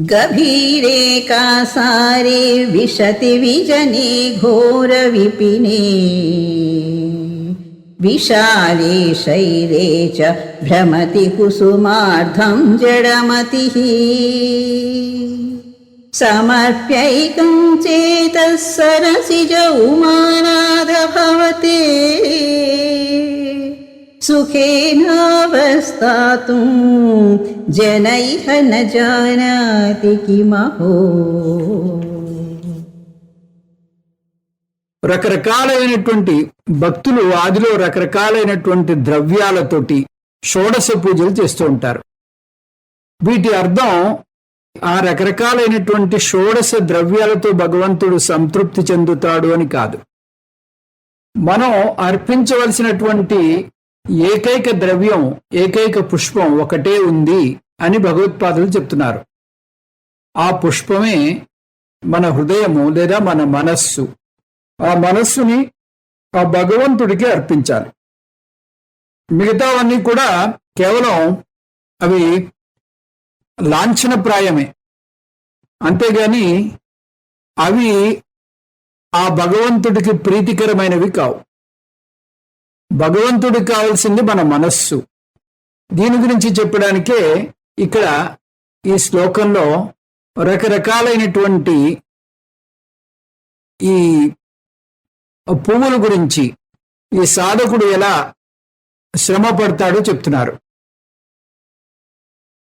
गभीरे Kasare विशति विजने घोरविपिने। विशाले Shelley च भ्रमति कुसुमार्धं जडमतिः। समर्प्यैकं चेतः सरसिज उमानाद भवते सुखेनावस्थातुं जनैः न जानाति किमहो రకరకాలైనటువంటి భక్తులు ఆదిలో రకరకాలైనటువంటి ద్రవ్యాలతోటి షోడశ పూజలు చేస్తూ ఉంటారు వీటి అర్థం ఆ రకరకాలైనటువంటి షోడశ ద్రవ్యాలతో భగవంతుడు సంతృప్తి చెందుతాడు అని కాదు మనం అర్పించవలసినటువంటి ఏకైక ద్రవ్యం ఏకైక పుష్పం ఒకటే ఉంది అని భగవత్పాదులు చెప్తున్నారు. ఆ పుష్పమే మన హృదయము లేదా మన మనస్సు. ఆ మనస్సుని ఆ భగవంతుడికి అర్పించాలి. మిగతావన్నీ కూడా కేవలం అవి లాంఛనప్రాయమే. అంతేగాని అవి ఆ భగవంతుడికి ప్రీతికరమైనవి కావు. భగవంతుడికి కావాల్సింది మన మనస్సు. దీని గురించి చెప్పడానికే ఇక్కడ ఈ శ్లోకంలో రకరకాలైనటువంటి ఈ పువ్వుల గురించి ఈ సాధకుడు ఎలా శ్రమ పడతాడో చెప్తున్నారు.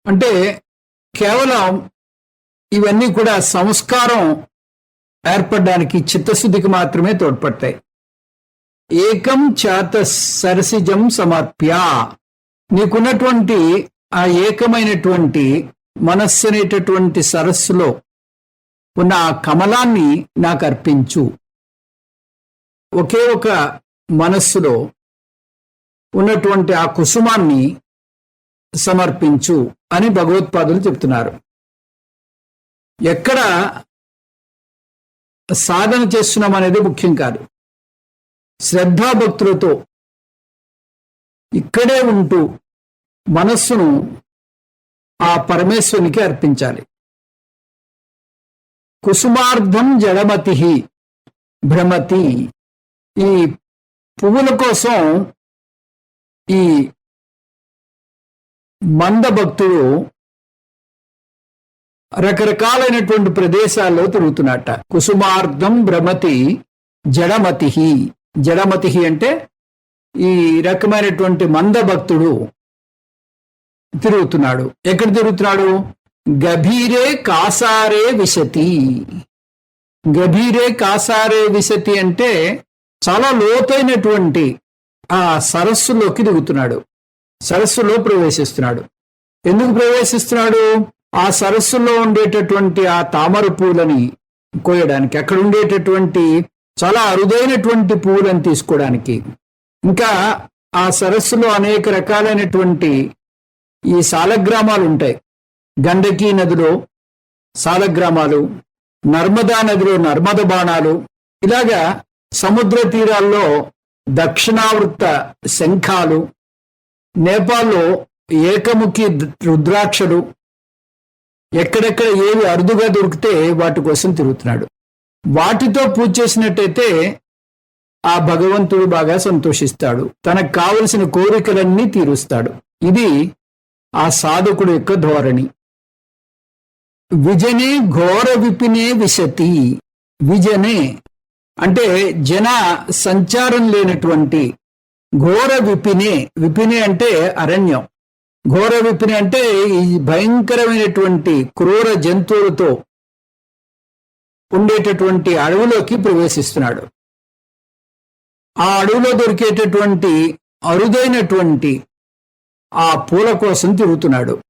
అంటే కేవలం ఇవన్నీ కూడా సంస్కారం ఏర్పడడానికి చిత్తశుద్ధికి మాత్రమే తోడ్పడతాయి. ఏకం చేత సరసిజం సమర్ప్య. నీకున్నటువంటి ఆ ఏకమైనటువంటి మనస్సు అనేటటువంటి సరస్సులో ఉన్న ఆ కమలాన్ని నాకు అర్పించు. ఒకే ఒక మనస్సులో ఉన్నటువంటి ఆ కుసుమాన్ని సమర్పించు అని భగవత్పాదులు చెప్తున్నారు. ఎక్కడ సాధన చేస్తున్నాం అనేది ముఖ్యం కాదు. శ్రద్ధాభక్తులతో ఇక్కడే ఉంటూ మనస్సును ఆ పరమేశ్వరునికి అర్పించాలి. కుసుమార్థం జడమతి భ్రమతి. ఈ పువ్వుల కోసం ఈ మందభక్తుడు రకరకాలైనటువంటి ప్రదేశాల్లో తిరుగుతున్నట్ట. కుసుమార్థం భ్రమతి జడమతి జడమతి అంటే ఈ రకమైనటువంటి మందభక్తుడు తిరుగుతున్నాడు. ఎక్కడ తిరుగుతున్నాడు? గభీరే కాసారే విశతి. గభీరే కాసారే విశతి అంటే చాలా లోతైనటువంటి ఆ సరస్సులోకి దిగుతున్నాడు. సరస్సులో ప్రవేశిస్తున్నాడు. ఎందుకు ప్రవేశిస్తున్నాడు? ఆ సరస్సులో ఉండేటటువంటి ఆ తామర పూలని కోయడానికి అక్కడ ఉండేటటువంటి చాలా అరుదైనటువంటి పువ్వులను తీసుకోవడానికి. ఇంకా ఆ సరస్సులో అనేక రకాలైనటువంటి ఈ సాలగ్రామాలు ఉంటాయి. గండకీ నదిలో సాలగ్రామాలు నర్మదా నదిలో నర్మద బాణాలు ఇలాగా సముద్ర తీరాల్లో దక్షిణావృత్త శంఖాలు నేపాల్లో ఏకముఖి రుద్రాక్షలు ఎక్కడెక్కడ ఏవి అరుదుగా దొరికితే వాటి కోసం తిరుగుతున్నాడు. వాటితో పూజ చేసినట్టయితే ఆ భగవంతుడు బాగా సంతోషిస్తాడు. తనకు కావలసిన కోరికలన్నీ తీరుస్తాడు. ఇది ఆ సాధకుడు యొక్క ధోరణి. విజనే ఘోర విపినే విశతి. విజనే అంటే జన సంచారం లేనటువంటి ఘోర విపినే. విపినే అంటే అరణ్యం. ఘోర విపిని అంటే ఈ భయంకరమైనటువంటి క్రూర జంతువులతో ఉండేటటువంటి అడవిలోకి ప్రవేశిస్తున్నాడు. ఆ అడవిలో దొరికేటటువంటి అరుదైనటువంటి ఆ పూల కోసం తిరుగుతున్నాడు.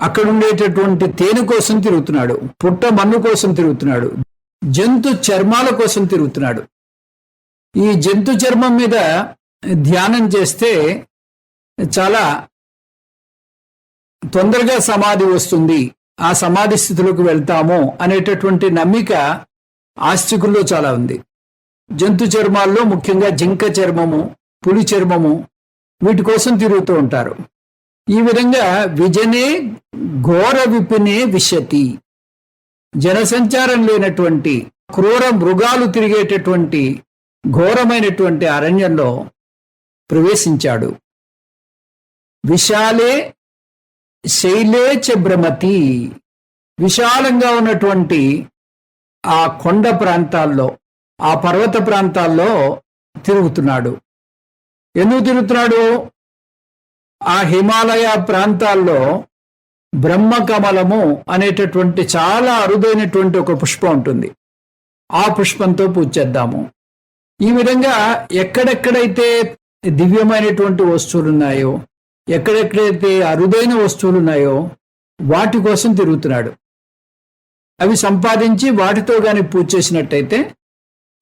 అక్కడ ఉండేటటువంటి తేనె కోసం తిరుగుతున్నాడు. పుట్ట మన్ను కోసం తిరుగుతున్నాడు. జంతు చర్మాల కోసం తిరుగుతున్నాడు. ఈ జంతు చర్మం మీద ధ్యానం చేస్తే చాలా తొందరగా సమాధి వస్తుంది. ఆ సమాధి స్థితిలోకి వెళ్తాము అనేటటువంటి నమ్మిక ఆస్తికుల్లో చాలా ఉంది. జంతు చర్మాల్లో ముఖ్యంగా జింక చర్మము పులి చర్మము వీటి కోసం తిరుగుతూ ఉంటారు. ఈ విధంగా విజనే ఘోర విపినే విశతి. జనసంచారం లేనటువంటి క్రూర మృగాలు తిరిగేటటువంటి ఘోరమైనటువంటి అరణ్యంలో ప్రవేశించాడు. విశాలే శైలే భ్రమతి. విశాలంగా ఉన్నటువంటి ఆ కొండ ప్రాంతాల్లో ఆ పర్వత ప్రాంతాల్లో తిరుగుతున్నాడు. ఎందుకు తిరుగుతున్నాడు? ఆ హిమాలయ ప్రాంతాల్లో బ్రహ్మకమలము అనేటటువంటి చాలా అరుదైనటువంటి ఒక పుష్పం ఉంటుంది. ఆ పుష్పంతో పూజ చేద్దాము. ఈ విధంగా ఎక్కడెక్కడైతే దివ్యమైనటువంటి వస్తువులు ఉన్నాయో ఎక్కడెక్కడైతే అరుదైన వస్తువులు ఉన్నాయో వాటి కోసం తిరుగుతున్నాడు. అవి సంపాదించి వాటితో కానీ పూజ చేసినట్టయితే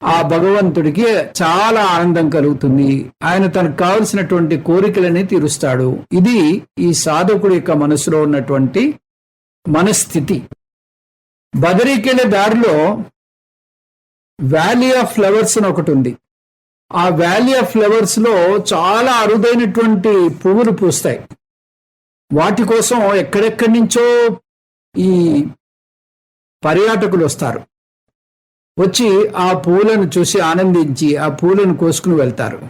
ఆ భగవంతుడికి చాలా ఆనందం కలుగుతుంది. ఆయన తనకు కావలసినటువంటి కోరికలని తీరుస్తాడు. ఇది ఈ సాధకుడి యొక్క మనసులో ఉన్నటువంటి మనస్థితి. బదరీకెళ్ళే దారిలో వ్యాలీ ఆఫ్ ఫ్లవర్స్ అని ఒకటి ఉంది. ఆ వ్యాలీ ఆఫ్ ఫ్లవర్స్లో చాలా అరుదైనటువంటి పువ్వులు పూస్తాయి. వాటి కోసం ఎక్కడెక్కడి నుంచో ఈ పర్యాటకులు వస్తారు. వచ్చి ఆ పూలను చూసి ఆనందించి ఆ పూలను కోసుకుని వెళ్తారు.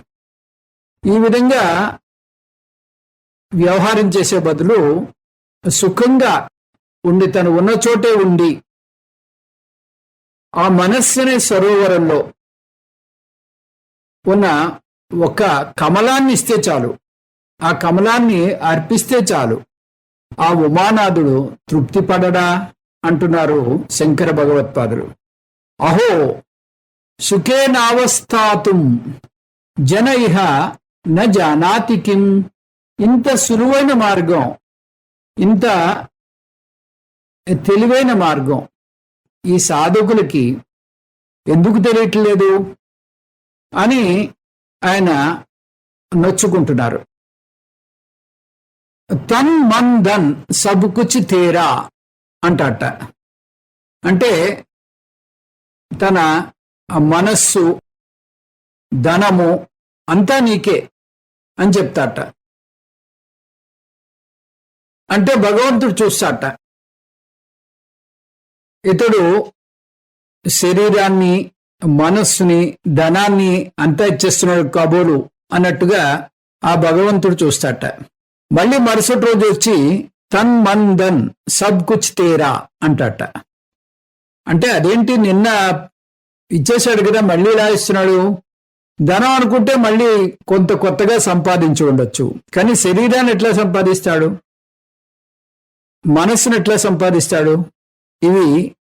ఈ విధంగా వ్యవహారం చేసే బదులు సుఖంగా ఉండి తను ఉన్న చోటే ఉండి ఆ మనస్సునే సరోవరంలో ఉన్న ఒక కమలాన్ని ఇస్తే చాలు. ఆ కమలాన్ని అర్పిస్తే చాలు. ఆ ఉమానాథుడు తృప్తి పడడా అంటున్నారు శంకర భగవత్పాదులు. అహో! సుఖేనావస్థాతుం. జన ఇహ న జానాతి కిం. ఇంత సులువైన మార్గం. ఇంత తెలివైన మార్గం. ఈ సాధకులకి ఎందుకు తెలియట్లేదు? అని ఆయన నొచ్చుకుంటున్నారు. తన్ మన్ ధన్ సబ్ కుచ్ తేరా అంటాట అంటే తన మనస్సు ధనము అంతా నీకే అని చెప్తాట అంటే భగవంతుడు చూస్తాట ఇతడు శరీరాన్ని మనస్సుని ధనాన్ని అంతా ఇచ్చేస్తున్నాడు కాబోలు అన్నట్టుగా ఆ భగవంతుడు చూస్తాట. మళ్ళీ మరుసటి రోజు వచ్చి తన్ మన్ ధన్ సబ్ కుచ్ తేరా అంటాట. అంటే అదేంటి నిన్న ఇచ్చేశాడు కదా మళ్ళీ ఇలా ఇస్తున్నాడు? ధనం అనుకుంటే మళ్ళీ కొంత కొత్తగా సంపాదించి ఉండొచ్చు. కానీ శరీరాన్ని ఎట్లా సంపాదిస్తాడు? మనస్సును ఎట్లా సంపాదిస్తాడు? ఇవి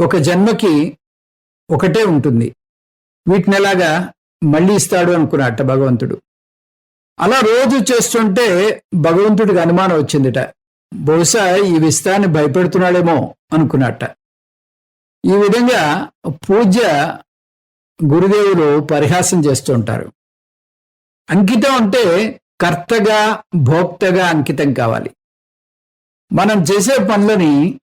ఒక జన్మకి ఒకటే ఉంటుంది. వీటిని ఎలాగా మళ్ళీ ఇస్తాడు అనుకున్నట్ట భగవంతుడు. అలా రోజు చేస్తుంటే భగవంతుడికి అనుమానం వచ్చిందిట. బహుశా ఈ విస్తాన్ని భయపెడుతున్నాడేమో అనుకున్నట్ట ఈ విధంగా పూజ గురుదేవులు పరిహాసం చేస్తూ ఉంటారు. అంకితం అంటే కర్తగా భోక్తగా అంకితం కావాలి. మనం చేసే పనులని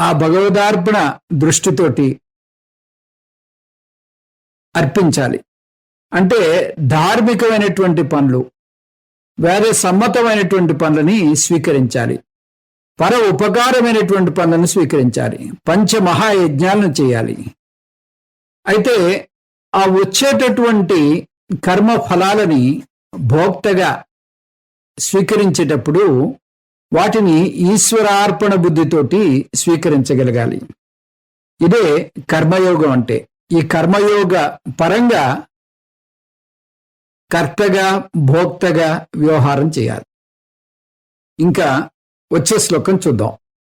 ఆ భగవదార్పణ దృష్టితోటి అర్పించాలి. అంటే ధార్మికమైనటువంటి పనులు వేరే సమ్మతమైనటువంటి పనులని స్వీకరించాలి. పర ఉపకారమైనటువంటి పనులను స్వీకరించాలి. పంచమహాయజ్ఞాలను చేయాలి. అయితే ఆ వచ్చేటటువంటి కర్మ ఫలాలని భోక్తగా స్వీకరించేటప్పుడు వాటిని ఈశ్వరార్పణ బుద్ధితోటి స్వీకరించగలగాలి. ఇదే కర్మయోగం అంటే. ఈ కర్మయోగ పరంగా కర్తగా భోక్తగా వ్యవహారం చేయాలి. ఇంకా వచ్చే శ్లోకం చూద్దాం.